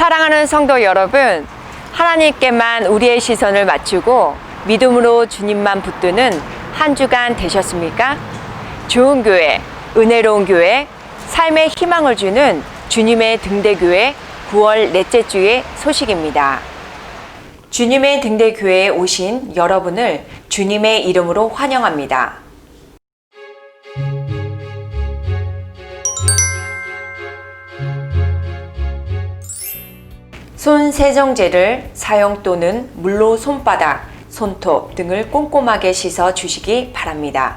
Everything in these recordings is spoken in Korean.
사랑하는 성도 여러분, 하나님께만 우리의 시선을 맞추고 믿음으로 주님만 붙드는 한 주간 되셨습니까? 좋은 교회, 은혜로운 교회, 삶의 희망을 주는 주님의 등대교회 9월 넷째 주의 소식입니다. 주님의 등대교회에 오신 여러분을 주님의 이름으로 환영합니다. 손 세정제를 사용 또는 물로 손바닥, 손톱 등을 꼼꼼하게 씻어 주시기 바랍니다.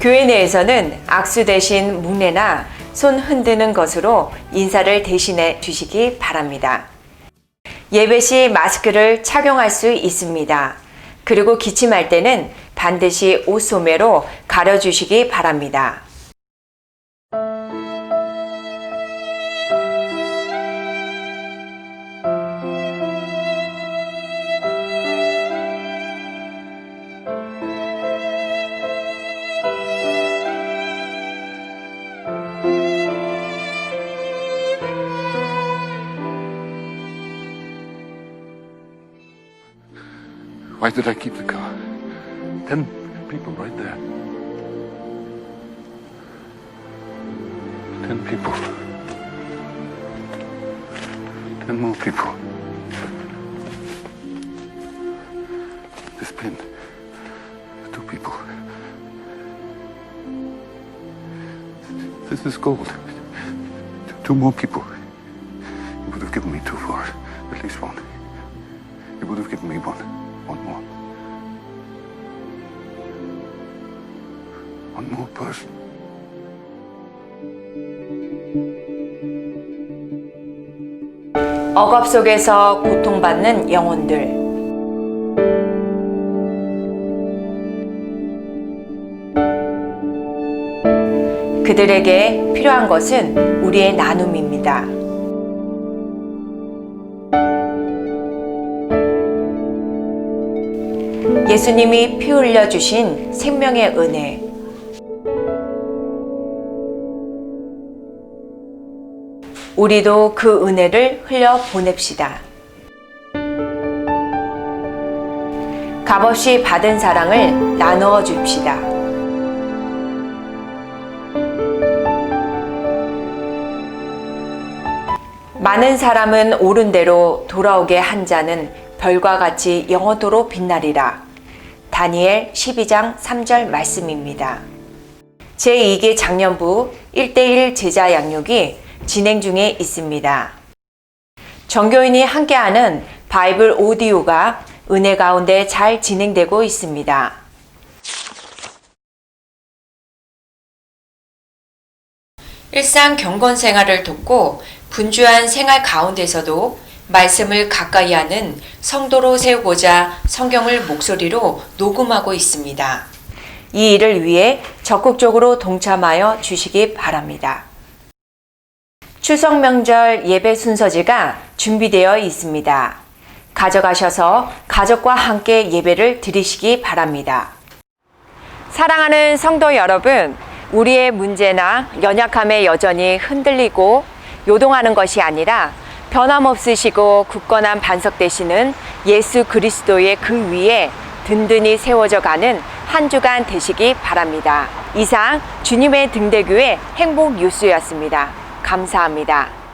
교회 내에서는 악수 대신 묵례나 손 흔드는 것으로 인사를 대신해 주시기 바랍니다. 예배 시 마스크를 착용할 수 있습니다. 그리고 기침할 때는 반드시 옷 소매로 가려주시기 바랍니다. Why did I keep the car? Ten people right there. Ten people. Ten more people. This pin. Two people. This is gold. Two more people. You would have given me two for. At least one. You would have given me one. One more. One more person. 억압 속에서 고통받는 영혼들. 그들에게 필요한 것은 우리의 나눔입니다. 예수님이 피 흘려 주신 생명의 은혜. 우리도 그 은혜를 흘려 보냅시다. 값없이 받은 사랑을 나누어 줍시다. 많은 사람은 옳은 대로 돌아오게 한 자는 별과 같이 영원토로 빛나리라. 다니엘 12장 3절 말씀입니다. 제2기 작년부 1대1 제자 양육이 진행 중에 있습니다. 정교인이 함께하는 바이블 오디오가 은혜 가운데 잘 진행되고 있습니다. 일상 경건 생활을 돕고 분주한 생활 가운데서도 말씀을 가까이 하는 성도로 세우고자 성경을 목소리로 녹음하고 있습니다. 이 일을 위해 적극적으로 동참하여 주시기 바랍니다. 추석 명절 예배 순서지가 준비되어 있습니다. 가져가셔서 가족과 함께 예배를 드리시기 바랍니다. 사랑하는 성도 여러분, 우리의 문제나 연약함에 여전히 흔들리고 요동하는 것이 아니라 변함없으시고 굳건한 반석 되시는 예수 그리스도의 그 위에 든든히 세워져 가는 한 주간 되시기 바랍니다. 이상 주님의 등대교회 행복 뉴스였습니다. 감사합니다.